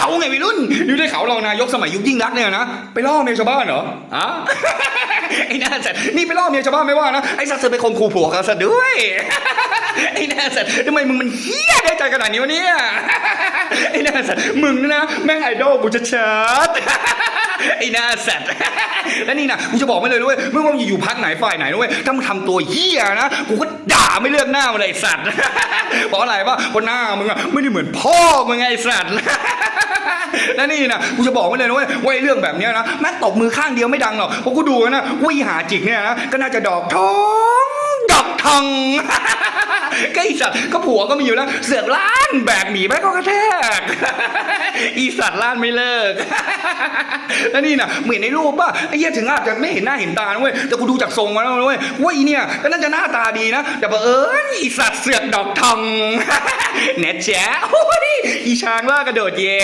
เขาไงวัยรุ่นนี่ได้เขาวรองนายกสมัยยุคยิ่งรักษณ์เนี่ยนะไปล่อเมียชาวบ้านเหรออะไอ้หน้าสัตว์นี่ไปล่อเมียชาวบ้านไม่ว่านะไอ้สัตว์เธอไปข่มขู่ผัวเขาซะด้วยไอ้หน้าสัตว์ทำไมมึงมันเฮี้ยได้ใจขนาดนี้วะเนี่ยไอ้หน้าสัตว์มึงนี่นะแม่งไอดอลกูจะชัดๆไอ้หน้าสัตว์แล้วนี่นะกูจะบอกไม่เลยด้วยไม่ว่ามึงอยู่พักไหนฝ่ายไหนด้วยถ้ามึงทำตัวเฮี้ยนะกูก็ด่าไม่เลือกหน้ามันเลยไอ้สัตว์เพราะอะไรปะเพราะหน้ามึงอะไม่ได้เหมือนพ่อมึงไงไอ้สัตว์ แล้วนี่นะกูจะบอกไว้เลยนะเว้ยว่าไอ้เรื่องแบบเนี้ยนะแม่งตบมือข้างเดียวไม่ดังหรอกเพราะกูดูนะว่าอีหาจิกเนี่ยนะก็น่าจะดอกทองดอกทองก็ไอีสัตว์ก็ผัวก็มีอยู่แล้ว เสือกล้านแบกหมีไปก็กระแทกอีสัตว์ล้านไม่เลิกแล้วนี่นะเหมือนในรูปป่ะไอ้เหี้ยถึงอาจจะไม่เห็นหน้าเห็นตาเว้ยแต่กูดูจากทรงมาแล้วเว้ยว่าอีเนี่ยก็น่าจะหน้าตาดีนะแต่บังเอิญอีสัตว์เสือกดอกทองแน่แจ๊ะโอ้ยอีช้างล่ากระโดดแย้